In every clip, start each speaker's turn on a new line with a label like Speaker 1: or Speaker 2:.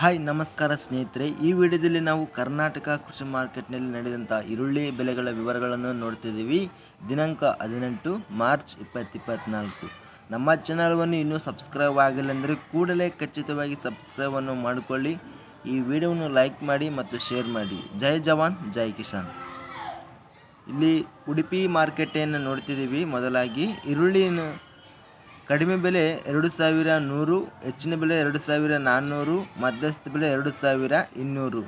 Speaker 1: Hi, ನಮಸ್ಕಾರ ಸ್ನೇಹಿತರೆ. ಈ ವಿಡಿಯೋದಲ್ಲಿ ನಾವು ಕರ್ನಾಟಕ ಕೃಷಿ ಮಾರ್ಕೆಟ್ನಲ್ಲಿ ನಡೆದಂಥ ಈರುಳ್ಳಿ ಬೆಲೆಗಳ ವಿವರಗಳನ್ನು ನೋಡ್ತಿದ್ದೀವಿ. ದಿನಾಂಕ ಹದಿನೆಂಟು, ಮಾರ್ಚ್ ಇಪ್ಪತ್ತಿಪ್ಪತ್ನಾಲ್ಕು ನಮ್ಮ ಚಾನಲ್ವನ್ನು ಇನ್ನೂ ಸಬ್ಸ್ಕ್ರೈಬ್ ಆಗಿಲ್ಲ ಅಂದರೆ ಕೂಡಲೇ ಖಚಿತವಾಗಿ ಸಬ್ಸ್ಕ್ರೈಬನ್ನು ಮಾಡಿಕೊಳ್ಳಿ. ಈ ವಿಡಿಯೋವನ್ನು ಲೈಕ್ ಮಾಡಿ ಮತ್ತು ಶೇರ್ ಮಾಡಿ. ಜೈ ಜವಾನ್, ಜೈ ಕಿಸಾನ್. ಇಲ್ಲಿ ಉಡುಪಿ ಮಾರ್ಕೆಟನ್ನು ನೋಡ್ತಿದ್ದೀವಿ. ಮೊದಲಾಗಿ ಈರುಳ್ಳಿಯನ್ನು ಕಡಿಮೆ ಬೆಲೆ ಎರಡು ಸಾವಿರ ನೂರು, ಹೆಚ್ಚಿನ ಬೆಲೆ ಎರಡು ಸಾವಿರ ನಾನ್ನೂರು, ಮಧ್ಯಸ್ಥ ಬೆಲೆ ಎರಡು ಸಾವಿರ ಇನ್ನೂರು.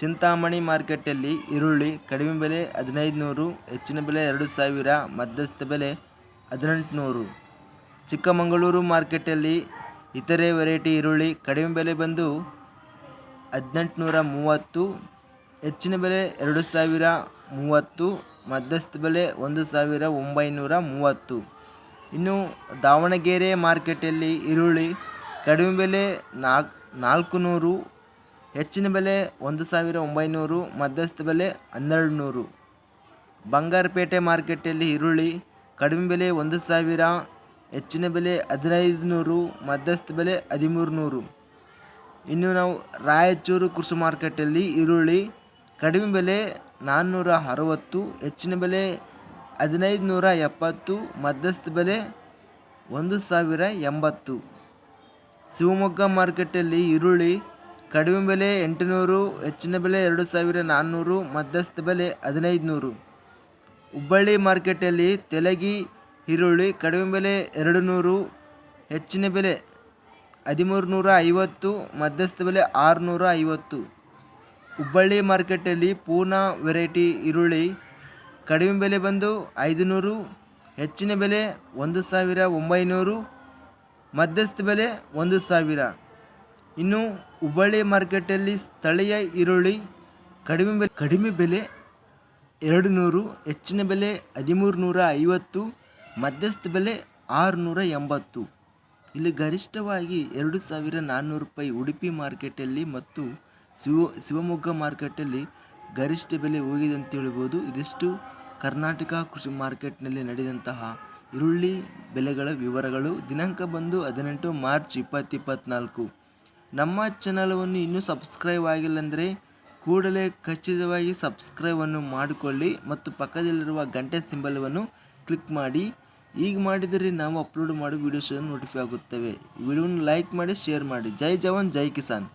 Speaker 1: ಚಿಂತಾಮಣಿ ಮಾರ್ಕೆಟಲ್ಲಿ ಈರುಳ್ಳಿ ಕಡಿಮೆ ಬೆಲೆ ಹದಿನೈದು ನೂರು ಹೆಚ್ಚಿನ ಬೆಲೆ ಎರಡು ಸಾವಿರ, ಮಧ್ಯಸ್ಥ ಬೆಲೆ ಹದಿನೆಂಟುನೂರು. ಚಿಕ್ಕಮಗಳೂರು ಮಾರ್ಕೆಟಲ್ಲಿ ಇತರೆ ವೆರೈಟಿ ಈರುಳ್ಳಿ ಕಡಿಮೆ ಬೆಲೆ ಬಂದು ಹದಿನೆಂಟುನೂರ ಮೂವತ್ತು, ಹೆಚ್ಚಿನ ಬೆಲೆ ಎರಡು ಸಾವಿರ ಮೂವತ್ತು, ಮಧ್ಯಸ್ಥ ಬೆಲೆ ಒಂದು ಸಾವಿರ ಒಂಬೈನೂರ ಮೂವತ್ತು. ಇನ್ನು ದಾವಣಗೆರೆ ಮಾರ್ಕೆಟಲ್ಲಿ ಈರುಳ್ಳಿ ಕಡಿಮೆ ಬೆಲೆ ನಾಲ್ಕು ನಾಲ್ಕು ನೂರು, ಹೆಚ್ಚಿನ ಬೆಲೆ ಒಂದು ಸಾವಿರ ಒಂಬೈನೂರು, ಮಧ್ಯಸ್ಥ ಬೆಲೆ ಹನ್ನೆರಡು ನೂರು. ಬಂಗಾರಪೇಟೆ ಮಾರ್ಕೆಟಲ್ಲಿ ಈರುಳ್ಳಿ ಕಡಿಮೆ ಬೆಲೆ ಒಂದು ಸಾವಿರ, ಹೆಚ್ಚಿನ ಬೆಲೆ ಹದಿನೈದು ನೂರು, ಮಧ್ಯಸ್ಥ ಬೆಲೆ ಹದಿಮೂರು ನೂರು. ಇನ್ನು ನಾವು ರಾಯಚೂರು ಕೃಷಿ ಮಾರ್ಕೆಟಲ್ಲಿ ಈರುಳ್ಳಿ ಕಡಿಮೆ ಬೆಲೆ ನಾನ್ನೂರ ಅರವತ್ತು, ಹೆಚ್ಚಿನ ಬೆಲೆ ಹದಿನೈದು ನೂರ ಎಪ್ಪತ್ತು ಮಧ್ಯಸ್ಥ ಬೆಲೆ ಒಂದು ಸಾವಿರ ಎಂಬತ್ತು ಶಿವಮೊಗ್ಗ ಮಾರ್ಕೆಟಲ್ಲಿ ಈರುಳ್ಳಿ ಕಡಿಮೆ ಬೆಲೆ ಎಂಟುನೂರು, ಹೆಚ್ಚಿನ ಬೆಲೆ ಎರಡು ಸಾವಿರ ನಾನ್ನೂರು ಮಧ್ಯಸ್ಥ ಬೆಲೆ ಹದಿನೈದು ನೂರು ಹುಬ್ಬಳ್ಳಿ ಮಾರ್ಕೆಟಲ್ಲಿ ತೆಲಗಿ ಈರುಳ್ಳಿ ಕಡಿಮೆ ಬೆಲೆ ಎರಡು ನೂರು ಹೆಚ್ಚಿನ ಬೆಲೆ ಹದಿಮೂರು ನೂರ ಐವತ್ತು ಮಧ್ಯಸ್ಥ ಬೆಲೆ ಆರುನೂರ ಐವತ್ತು ಹುಬ್ಬಳ್ಳಿ ಮಾರ್ಕೆಟಲ್ಲಿ ಪೂನಾ ವೆರೈಟಿ ಈರುಳ್ಳಿ ಕಡಿಮೆ ಬೆಲೆ ಬಂದು ಐದು ನೂರು ಹೆಚ್ಚಿನ ಬೆಲೆ ಒಂದು ಸಾವಿರ ಒಂಬೈನೂರು, ಮಧ್ಯಸ್ಥ ಬೆಲೆ ಒಂದು ಸಾವಿರ. ಇನ್ನು ಹುಬ್ಬಳ್ಳಿ ಮಾರ್ಕೆಟಲ್ಲಿ ಸ್ಥಳೀಯ ಈರುಳ್ಳಿ ಕಡಿಮೆ ಬೆಲೆ ಕಡಿಮೆ ಬೆಲೆ ಎರಡು ನೂರು ಹೆಚ್ಚಿನ ಬೆಲೆ ಹದಿಮೂರು ನೂರ ಐವತ್ತು, ಮಧ್ಯಸ್ಥ ಬೆಲೆ ಆರುನೂರ ಎಂಬತ್ತು. ಇಲ್ಲಿ ಗರಿಷ್ಠವಾಗಿ ಎರಡು ಸಾವಿರ ನಾನ್ನೂರು ರೂಪಾಯಿ ಉಡುಪಿ ಮಾರ್ಕೆಟಲ್ಲಿ ಮತ್ತು ಶಿವ, ಶಿವಮೊಗ್ಗ ಮಾರ್ಕೆಟಲ್ಲಿ ಗರಿಷ್ಠ ಬೆಲೆ ಹೋಗಿದೆ ಅಂತ ಹೇಳ್ಬೋದು. ಇದಿಷ್ಟು ಕರ್ನಾಟಕ ಕೃಷಿ ಮಾರ್ಕೆಟ್ನಲ್ಲಿ ನಡೆದಂತಹ ಈರುಳ್ಳಿ ಬೆಲೆಗಳ ವಿವರಗಳು ದಿನಾಂಕ ಬಂದು ಹದಿನೆಂಟು ಮಾರ್ಚ್ ಇಪ್ಪತ್ತಿಪ್ಪತ್ನಾಲ್ಕು. ನಮ್ಮ ಚಾನಲವನ್ನು ಇನ್ನೂ ಸಬ್ಸ್ಕ್ರೈಬ್ ಆಗಿಲ್ಲ ಅಂದರೆ ಕೂಡಲೇ ಖಚಿತವಾಗಿ ಸಬ್ಸ್ಕ್ರೈಬನ್ನು ಮಾಡಿಕೊಳ್ಳಿ ಮತ್ತು ಪಕ್ಕದಲ್ಲಿರುವ ಗಂಟೆ ಸಿಂಬಲವನ್ನು ಕ್ಲಿಕ್ ಮಾಡಿ. ಈಗ ಮಾಡಿದರೆ ನಾವು ಅಪ್ಲೋಡ್ ಮಾಡುವ ವೀಡಿಯೋಸ್ ನೋಟಿಫೈ ಆಗುತ್ತವೆ. ವಿಡಿಯೋನ ಲೈಕ್ ಮಾಡಿ, ಶೇರ್ ಮಾಡಿ. ಜೈ ಜವಾನ್, ಜೈ ಕಿಸಾನ್.